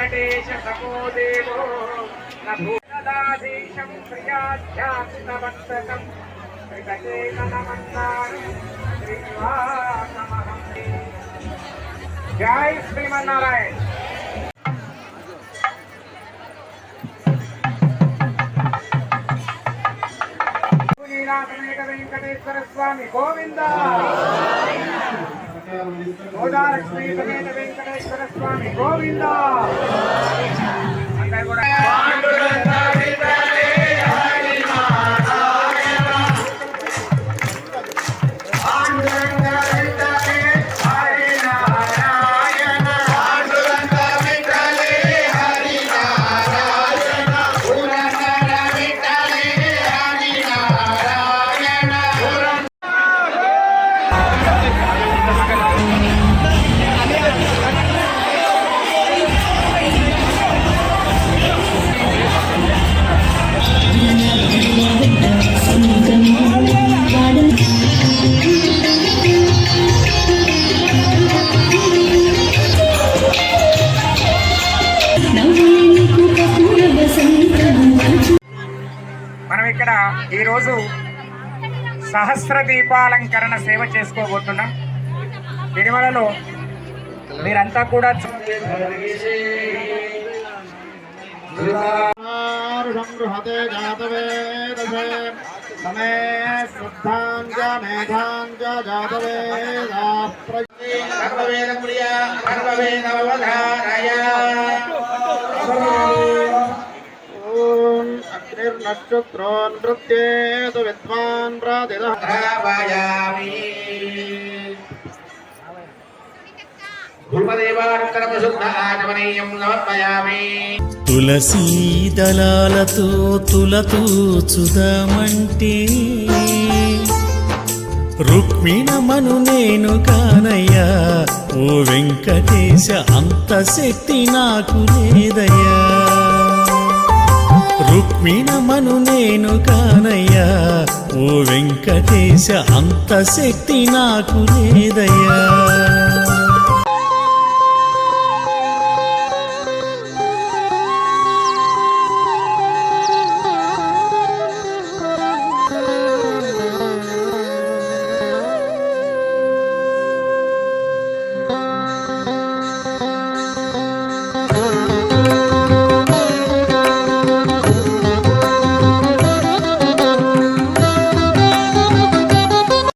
నమో దేవో నూతదాధీశం ప్రియాధ్యాత్మవర్తకం జై శ్రీమన్నారాయణ. వెంకటేశ్వర స్వామి గోవింద గోదాలక్ష్మీ సమేత వెంకటేశ్వర స్వామి గోవిందా ఈరోజు సహస్ర దీపాలంకరణ సేవ చేసుకోబోతున్నాం. తిరుమలలో మీరంతా కూడా చూ- సంగృహతే జాతవేదసే సమే అగ్నిర్నక్షత్రో నృత్యేతు విద్వాన్ ఆచమనీయం సమర్పయామి తులసీ దళాలతో తులతూచుదామంటే రుక్మిణమను నేను కానయ్యా ఓ వెంకటేశ అంత శక్తి నాకు లేదయ్యా రుక్మిణమను నేను కానయ్యా. ఓ వెంకటేశ అంత శక్తి నాకు లేదయ్యా.